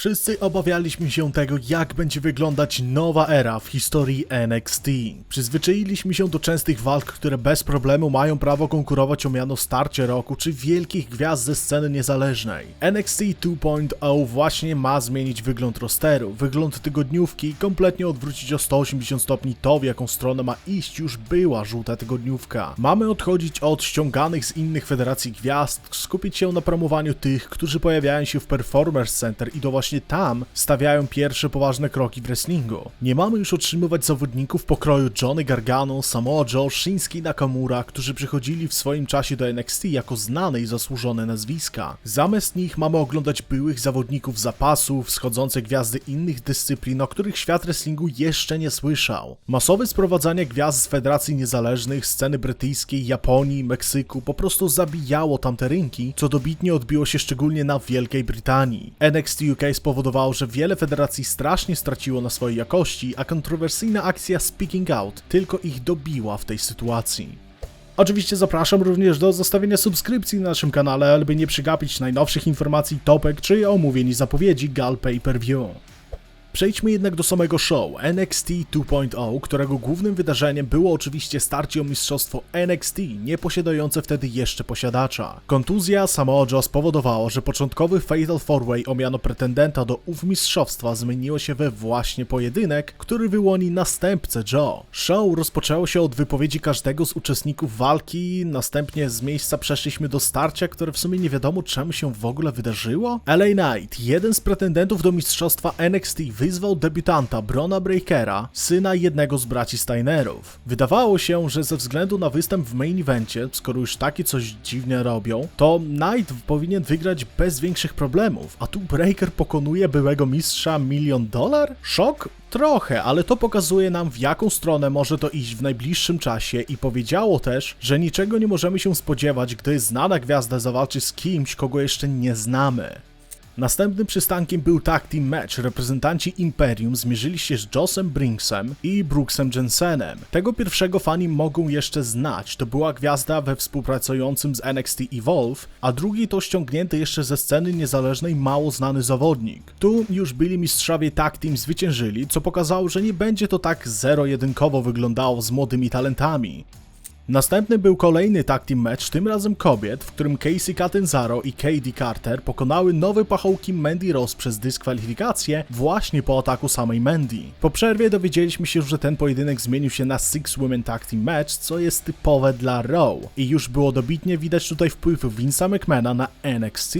Wszyscy obawialiśmy się tego, jak będzie wyglądać nowa era w historii NXT. Przyzwyczailiśmy się do częstych walk, które bez problemu mają prawo konkurować o miano starcie roku czy wielkich gwiazd ze sceny niezależnej. NXT 2.0 właśnie ma zmienić wygląd rosteru, wygląd tygodniówki i kompletnie odwrócić o 180 stopni to, w jaką stronę ma iść już była żółta tygodniówka. Mamy odchodzić od ściąganych z innych federacji gwiazd, skupić się na promowaniu tych, którzy pojawiają się w Performers Center i to właśnie tam stawiają pierwsze poważne kroki w wrestlingu. Nie mamy już otrzymywać zawodników pokroju Johnny Gargano, Samoa Joe, Shinsuke Nakamura, którzy przychodzili w swoim czasie do NXT jako znane i zasłużone nazwiska. Zamiast nich mamy oglądać byłych zawodników zapasu, wschodzące gwiazdy innych dyscyplin, o których świat wrestlingu jeszcze nie słyszał. Masowe sprowadzanie gwiazd z federacji niezależnych, sceny brytyjskiej, Japonii, Meksyku po prostu zabijało tamte rynki, co dobitnie odbiło się szczególnie na Wielkiej Brytanii. NXT UK spowodowało, że wiele federacji strasznie straciło na swojej jakości, a kontrowersyjna akcja Speaking Out tylko ich dobiła w tej sytuacji. Oczywiście zapraszam również do zostawienia subskrypcji na naszym kanale, aby nie przegapić najnowszych informacji, topek czy omówień zapowiedzi Gal Pay Per View. Przejdźmy jednak do samego show NXT 2.0, którego głównym wydarzeniem było oczywiście starcie o mistrzostwo NXT, nie posiadające wtedy jeszcze posiadacza. Kontuzja Samoa Joe spowodowała, że początkowy Fatal 4-Way o miano pretendenta do ów mistrzostwa zmieniło się we właśnie pojedynek, który wyłoni następcę Joe. Show rozpoczęło się od wypowiedzi każdego z uczestników walki, następnie z miejsca przeszliśmy do starcia, które w sumie nie wiadomo czemu się w ogóle wydarzyło. LA Knight, jeden z pretendentów do mistrzostwa NXT, wyzwał debiutanta Brona Breakera, syna jednego z braci Steinerów. Wydawało się, że ze względu na występ w main evencie, skoro już takie coś dziwnie robią, to Knight powinien wygrać bez większych problemów, a tu Breaker pokonuje byłego mistrza milion dolar? Szok? Trochę, ale to pokazuje nam w jaką stronę może to iść w najbliższym czasie i powiedziało też, że niczego nie możemy się spodziewać, gdy znana gwiazda zawalczy z kimś, kogo jeszcze nie znamy. Następnym przystankiem był tag team match. Reprezentanci Imperium zmierzyli się z Jossem Brinksem i Brooksem Jensenem. Tego pierwszego fani mogą jeszcze znać. To była gwiazda we współpracującym z NXT Evolve, a drugi to ściągnięty jeszcze ze sceny niezależnej mało znany zawodnik. Tu już byli mistrzowie tag team zwyciężyli, co pokazało, że nie będzie to tak zero-jedynkowo wyglądało z młodymi talentami. Następny był kolejny tag team match, tym razem kobiet, w którym Casey Catanzaro i Katie Carter pokonały nowe pachołki Mandy Rose przez dyskwalifikację właśnie po ataku samej Mandy. Po przerwie dowiedzieliśmy się, że ten pojedynek zmienił się na Six Women Tag Team Match, co jest typowe dla Raw. I już było dobitnie widać tutaj wpływ Vince'a McMahona na NXT.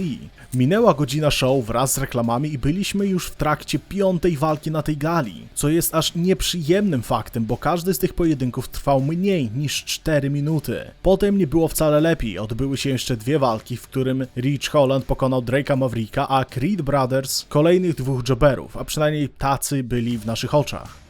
Minęła godzina show wraz z reklamami i byliśmy już w trakcie piątej walki na tej gali, co jest aż nieprzyjemnym faktem, bo każdy z tych pojedynków trwał mniej niż 4 minuty. Potem nie było wcale lepiej, odbyły się jeszcze dwie walki, w którym Rich Holland pokonał Drake'a Mavricka, a Creed Brothers kolejnych dwóch jobberów, a przynajmniej tacy byli w naszych oczach.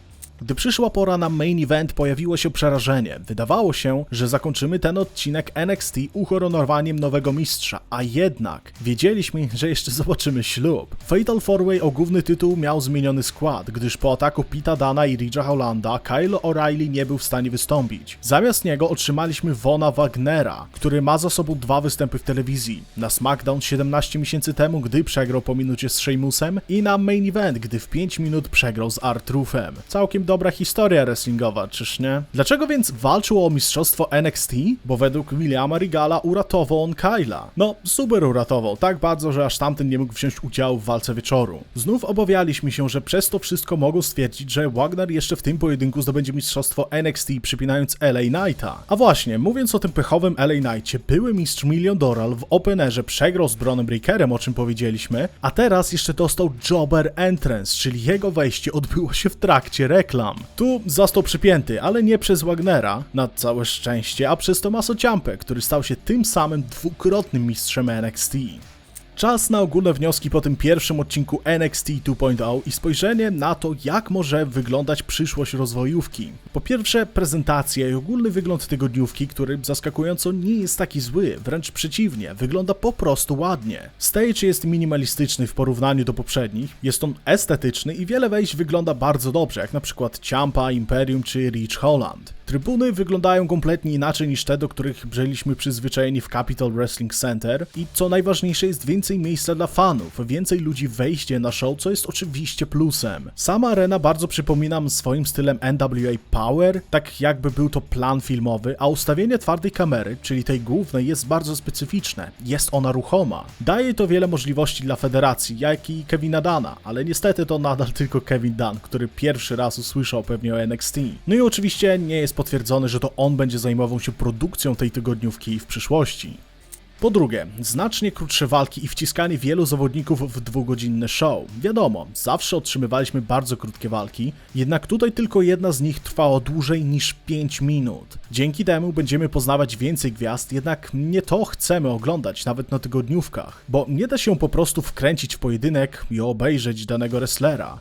Gdy przyszła pora na main event, pojawiło się przerażenie. Wydawało się, że zakończymy ten odcinek NXT uhonorowaniem nowego mistrza, a jednak wiedzieliśmy, że jeszcze zobaczymy ślub. Fatal 4-Way o główny tytuł miał zmieniony skład, gdyż po ataku Pita Dana i Ridge'a Hollanda Kyle O'Reilly nie był w stanie wystąpić. Zamiast niego otrzymaliśmy Vona Wagnera, który ma za sobą dwa występy w telewizji. Na SmackDown 17 miesięcy temu, gdy przegrał po minucie z Sheamusem i na main event, gdy w 5 minut przegrał z Artrufem. Całkiem dobra historia wrestlingowa, czyż nie? Dlaczego więc walczył o mistrzostwo NXT? Bo według Williama Regala uratował on Kyla. No, super uratował, tak bardzo, że aż tamten nie mógł wziąć udziału w walce wieczoru. Znów obawialiśmy się, że przez to wszystko mogą stwierdzić, że Wagner jeszcze w tym pojedynku zdobędzie mistrzostwo NXT, przypinając LA Knighta. A właśnie, mówiąc o tym pechowym LA Knightie, były mistrz Million Doral w openerze przegrał z Bronem Breakerem, o czym powiedzieliśmy, a teraz jeszcze dostał Jobber Entrance, czyli jego wejście odbyło się w trakcie reklam. Tu został przypięty, ale nie przez Wagnera, na całe szczęście, a przez Tomaso Ciampę, który stał się tym samym dwukrotnym mistrzem NXT. Czas na ogólne wnioski po tym pierwszym odcinku NXT 2.0 i spojrzenie na to, jak może wyglądać przyszłość rozwojówki. Po pierwsze, prezentacja i ogólny wygląd tygodniówki, który zaskakująco nie jest taki zły, wręcz przeciwnie, wygląda po prostu ładnie. Stage jest minimalistyczny w porównaniu do poprzednich, jest on estetyczny i wiele wejść wygląda bardzo dobrze, jak na przykład Ciampa, Imperium czy Rich Holland. Trybuny wyglądają kompletnie inaczej niż te, do których byliśmy przyzwyczajeni w Capital Wrestling Center i co najważniejsze jest więcej miejsca dla fanów, więcej ludzi wejście na show, co jest oczywiście plusem. Sama arena bardzo przypominam swoim stylem NWA Power, tak jakby był to plan filmowy, a ustawienie twardej kamery, czyli tej głównej, jest bardzo specyficzne. Jest ona ruchoma. Daje to wiele możliwości dla federacji, jak i Kevina Dana, ale niestety to nadal tylko Kevin Dunn, który pierwszy raz usłyszał pewnie o NXT. No i oczywiście nie jest potwierdzone, że to on będzie zajmował się produkcją tej tygodniówki w przyszłości. Po drugie, znacznie krótsze walki i wciskanie wielu zawodników w dwugodzinne show. Wiadomo, zawsze otrzymywaliśmy bardzo krótkie walki, jednak tutaj tylko jedna z nich trwała dłużej niż 5 minut. Dzięki temu będziemy poznawać więcej gwiazd, jednak nie to chcemy oglądać nawet na tygodniówkach, bo nie da się po prostu wkręcić w pojedynek i obejrzeć danego wrestlera.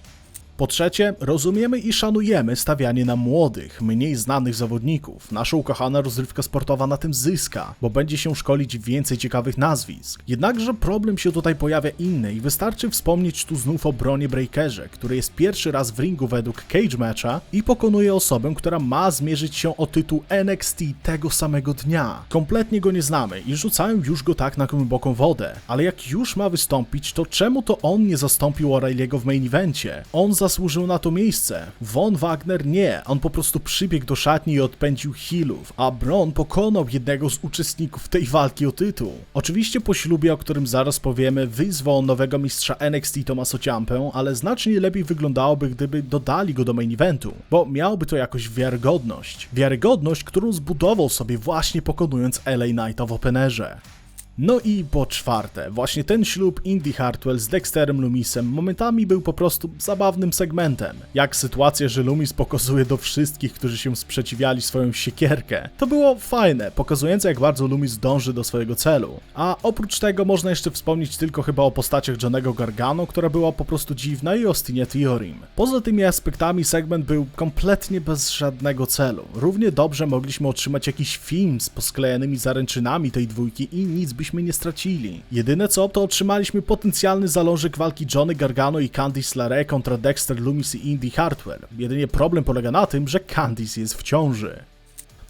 Po trzecie, rozumiemy i szanujemy stawianie na młodych, mniej znanych zawodników. Nasza ukochana rozrywka sportowa na tym zyska, bo będzie się szkolić więcej ciekawych nazwisk. Jednakże problem się tutaj pojawia inny i wystarczy wspomnieć tu znów o Bronie Breakerze, który jest pierwszy raz w ringu według Cage Matcha i pokonuje osobę, która ma zmierzyć się o tytuł NXT tego samego dnia. Kompletnie go nie znamy i rzucają już go tak na głęboką wodę, ale jak już ma wystąpić, to czemu to on nie zastąpił O'Reilly'ego w main evencie? On zasłużył na to miejsce. Von Wagner nie, on po prostu przybiegł do szatni i odpędził healów, a Bron pokonał jednego z uczestników tej walki o tytuł. Oczywiście po ślubie, o którym zaraz powiemy, wyzwał nowego mistrza NXT Tomaso Ciampę, ale znacznie lepiej wyglądałoby, gdyby dodali go do main eventu, bo miałby to jakoś wiarygodność. Wiarygodność, którą zbudował sobie właśnie pokonując LA Knight w Openerze. No i po czwarte, właśnie ten ślub Indy Hartwell z Dexterem Loomisem momentami był po prostu zabawnym segmentem. Jak sytuacja, że Loomis pokazuje do wszystkich, którzy się sprzeciwiali swoją siekierkę. To było fajne, pokazujące jak bardzo Loomis dąży do swojego celu. A oprócz tego można jeszcze wspomnieć tylko chyba o postaciach Johnego Gargano, która była po prostu dziwna i Austinie Theorim. Poza tymi aspektami segment był kompletnie bez żadnego celu. Równie dobrze mogliśmy otrzymać jakiś film z posklejanymi zaręczynami tej dwójki i nic byśmy nie stracili. Jedyne co, to otrzymaliśmy potencjalny zalążek walki Johnny Gargano i Candice LeRae kontra Dexter Loomis i Indy Hartwell. Jedynie problem polega na tym, że Candice jest w ciąży.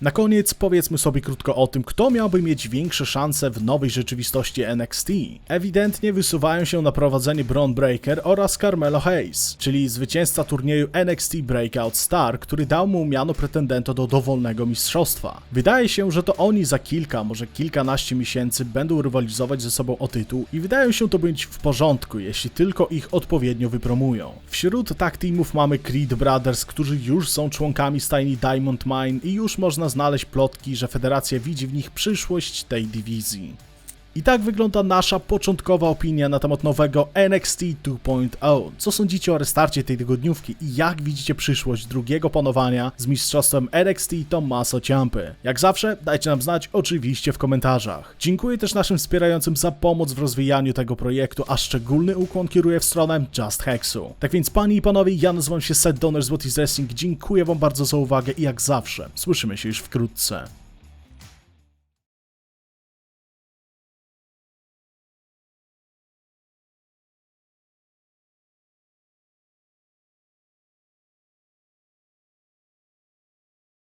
Na koniec powiedzmy sobie krótko o tym, kto miałby mieć większe szanse w nowej rzeczywistości NXT. Ewidentnie wysuwają się na prowadzenie Braun Breaker oraz Carmelo Hayes, czyli zwycięzca turnieju NXT Breakout Star, który dał mu miano pretendenta do dowolnego mistrzostwa. Wydaje się, że to oni za kilka, może kilkanaście miesięcy będą rywalizować ze sobą o tytuł i wydają się to być w porządku, jeśli tylko ich odpowiednio wypromują. Wśród tag teamów mamy Creed Brothers, którzy już są członkami stajni Diamond Mine i już znaleźć plotki, że federacja widzi w nich przyszłość tej dywizji. I tak wygląda nasza początkowa opinia na temat nowego NXT 2.0. Co sądzicie o restarcie tej tygodniówki i jak widzicie przyszłość drugiego panowania z mistrzostwem NXT Tommaso Ciampy? Jak zawsze dajcie nam znać oczywiście w komentarzach. Dziękuję też naszym wspierającym za pomoc w rozwijaniu tego projektu, a szczególny ukłon kieruję w stronę Just Hexu. Tak więc panie i panowie, ja nazywam się Seth Donner z What is Wrestling, dziękuję wam bardzo za uwagę i jak zawsze słyszymy się już wkrótce.